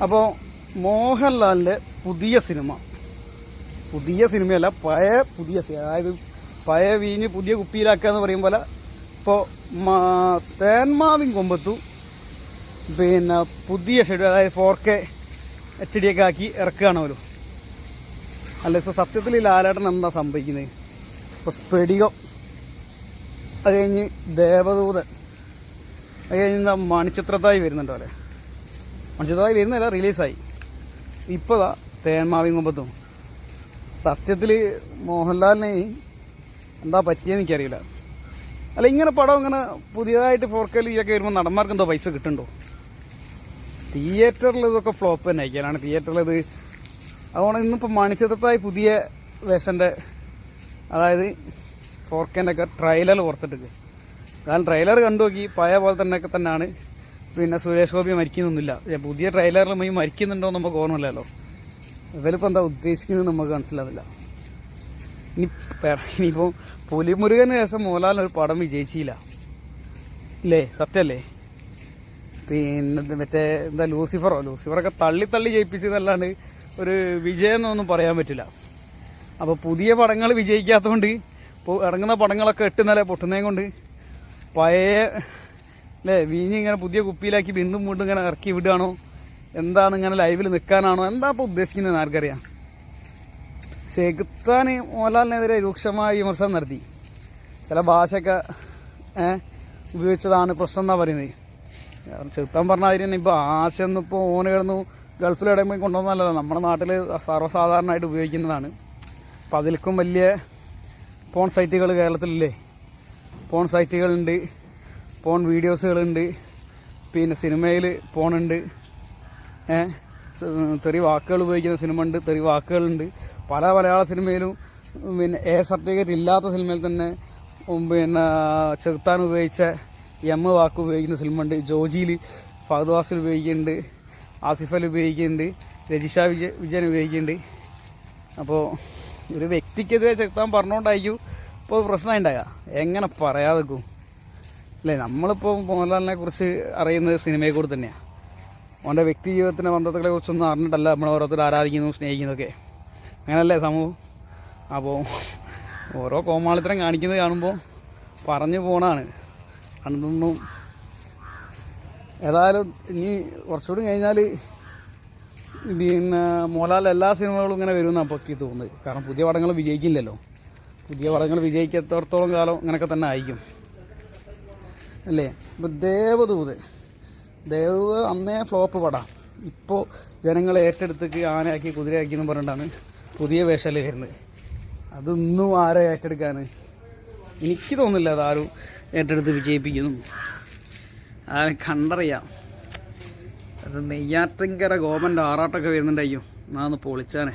അപ്പോൾ മോഹൻലാലിന്റെ പുതിയ സിനിമ. പുതിയ സിനിമയല്ല പഴയ പുതിയ അതായത് പഴയ വീഞ്ഞ് പുതിയ കുപ്പിയിലാക്കുക എന്ന് പറയും പോലെ ഇപ്പോൾ തേന്മാവിൻ കൊമ്പത്തു പിന്നെ പുതിയ ഷെഡ്യൂൾ അതായത് ഫോർ കെ എച്ച് ഡി ഒക്കെ ആക്കി ഇറക്കുകയാണല്ലോ അല്ല ഇപ്പോൾ സത്യത്തിൽ ലാലേട്ടൻ എന്താ സംഭവിക്കുന്നത്? ഇപ്പോൾ സ്പെടികം അത് കഴിഞ്ഞ് ദേവദൂതൻ അത് കഴിഞ്ഞ് മണിച്ചിത്രത്തായി വരുന്നുണ്ടോ അല്ലേ മണിച്ചിത്രത്തായി വരുന്നില്ല റിലീസായി ഇപ്പോൾ ദാ തേന്മാവിൻ കൊമ്പത്തും. സത്യത്തിൽ മോഹൻലാലിനെ എന്താ പറ്റിയെന്ന് എനിക്കറിയില്ല. അല്ല ഇങ്ങനെ പടം ഇങ്ങനെ പുതിയതായിട്ട് ഫോർ കെയിൽ ഇതൊക്കെ വരുമ്പോൾ നടന്മാർക്ക് എന്തോ പൈസ കിട്ടുന്നുണ്ടോ? തിയേറ്ററിൽ ഇതൊക്കെ ഫ്ലോപ്പ് തന്നെ ആയിരിക്കാനാണ് തിയേറ്ററിൽ ഇത്. അതുകൊണ്ട് ഇന്നിപ്പോൾ മണിച്ചിത്രത്തായി പുതിയ വേഷന്റെ അതായത് ഫോർ കെന്റെ ഒക്കെ ട്രെയിലർ ഓർത്തിട്ട് കാരണം ട്രെയിലർ കണ്ടു നോക്കി പഴയ പോലെ തന്നെക്ക തന്നെയാണ്. പിന്നെ സുരേഷ് ഗോപി മരിക്കുന്നൊന്നുമില്ല പുതിയ ട്രെയിലറിലും ഈ മരിക്കുന്നുണ്ടോ നമുക്ക് ഓർമ്മയില്ലല്ലോ. ഇവരിപ്പോൾ എന്താ ഉദ്ദേശിക്കുന്നത് നമുക്ക് മനസ്സിലാവില്ല. ഇനി ഇനിയിപ്പോൾ പുലിമുരുകന് ശേഷം മോഹൻലാൽ ഒരു പടം വിജയിച്ചില്ല. അല്ലേ സത്യല്ലേ പിന്നെ മറ്റേ എന്താ ലൂസിഫറോ? ലൂസിഫറൊക്കെ തള്ളി തള്ളി ജയിപ്പിച്ചതല്ലാണ്ട് ഒരു വിജയം എന്നൊന്നും പറയാൻ പറ്റില്ല. അപ്പോൾ പുതിയ പടങ്ങൾ വിജയിക്കാത്തതുകൊണ്ട് ഇപ്പോൾ ഇറങ്ങുന്ന പടങ്ങളൊക്കെ എട്ട് നില പൊട്ടുന്നതും കൊണ്ട് പഴയ അല്ലേ വീഞ്ഞ് ഇങ്ങനെ പുതിയ കുപ്പിയിലാക്കി ബിന്ദും വീണ്ടും ഇങ്ങനെ ഇറക്കി വിടുകയാണോ? എന്താണ് ഇങ്ങനെ ലൈവിൽ നിൽക്കാനാണോ? എന്താ ഇപ്പോൾ ഉദ്ദേശിക്കുന്നത്? ആർക്കറിയാം. ചെകുത്താൻ മോഹൻലാലിനെതിരെ രൂക്ഷമായ വിമർശനം നടത്തി. ചില ഭാഷയൊക്കെ ഉപയോഗിച്ചതാണ് പ്രശ്നം എന്നാ പറയുന്നത്. കാരണം ചെറുത്താൻ പറഞ്ഞ അതിന് തന്നെ ഇപ്പോൾ ആശയൊന്നും ഇപ്പോൾ ഓന് കിടന്നു ഗൾഫിലെവിടെയും പോയി കൊണ്ടുവന്നല്ലല്ലോ നമ്മുടെ നാട്ടിൽ സർവസാധാരണമായിട്ട് ഉപയോഗിക്കുന്നതാണ്. അപ്പോൾ അതിലേക്കും വലിയ പോൺ സൈറ്റുകൾ കേരളത്തിലില്ലേ? Porn സൈറ്റുകളുണ്ട് porn വീഡിയോസുകളുണ്ട്. പിന്നെ സിനിമയിൽ പോണുണ്ട്. തെറി വാക്കുകൾ ഉപയോഗിക്കുന്ന സിനിമ ഉണ്ട് തെറി വാക്കുകളുണ്ട്. പല മലയാള സിനിമയിലും പിന്നെ എ സർട്ടിഫിക്കറ്റ് ഇല്ലാത്ത സിനിമയിൽ തന്നെ പിന്നെ ചെറുത്താൻ ഉപയോഗിച്ച എം വാക്ക് ഉപയോഗിക്കുന്ന സിനിമ ഉണ്ട് ജോജിയിൽ ഫഹദ് വാസിൽ ഉപയോഗിക്കുന്നുണ്ട്. ആസിഫ് അലി ഉപയോഗിക്കുന്നുണ്ട്. രജിഷ വിജയ വിജയൻ ഉപയോഗിക്കുന്നുണ്ട്. അപ്പോൾ ഒരു വ്യക്തിക്കെതിരെ ചെറുത്താൻ പറഞ്ഞുകൊണ്ടായിരിക്കും ഇപ്പോൾ പ്രശ്നം എങ്ങനെ പറയാതെ നിൽക്കും അല്ലേ നമ്മളിപ്പോൾ മോഹൻലാലിനെ കുറിച്ച് അറിയുന്നത് സിനിമയെ കൂടെ തന്നെയാണ് അവന്റെ വ്യക്തി ജീവിതത്തിന്റെ ബന്ധത്തെ കുറിച്ചൊന്നും അറിഞ്ഞിട്ടല്ല നമ്മൾ ഓരോരുത്തർ ആരാധിക്കുന്നു സ്നേഹിക്കുന്നതൊക്കെ. അങ്ങനല്ലേ സമൂഹം അപ്പോൾ ഓരോ കോമാളിത്തരം കാണിക്കുന്നത് കാണുമ്പോൾ പറഞ്ഞു പോണാണ്. അതൊന്നും ഏതായാലും ഇനി കുറച്ചുകൂടി കഴിഞ്ഞാൽ പിന്നെ മോഹൻലാൽ എല്ലാ സിനിമകളും ഇങ്ങനെ വരുമെന്ന് അപ്പോൾ ഒക്കെ തോന്നുന്നത്. കാരണം പുതിയ പടങ്ങൾ വിജയിക്കില്ലല്ലോ. പുതിയ പടങ്ങൾ വിജയിക്കാത്തടത്തോളം കാലം ഇങ്ങനെയൊക്കെ തന്നെ ആയിരിക്കും. അല്ലേ? ഇപ്പം ദേവദൂത്. ദേവദൂത് അന്നേ ഫ്ലോപ്പ് പടാം. ഇപ്പോൾ ജനങ്ങളെ ഏറ്റെടുത്തേക്ക് ആനയാക്കി കുതിരയാക്കി എന്ന് പറഞ്ഞിട്ടാണ് പുതിയ വേഷത്തിൽ വരുന്നത്. അതൊന്നും ആരെ ഏറ്റെടുക്കാൻ എനിക്ക് തോന്നുന്നില്ല അതാരും ഏറ്റെടുത്ത് വിജയിപ്പിക്കുന്നു. ആരും കണ്ടറിയാം. അത് നെയ്യാറ്റിങ്കര ഗോപന്റെ ആറാട്ടൊക്കെ വരുന്നുണ്ടായിരിക്കും. നാന്ന് പൊളിച്ചാനെ.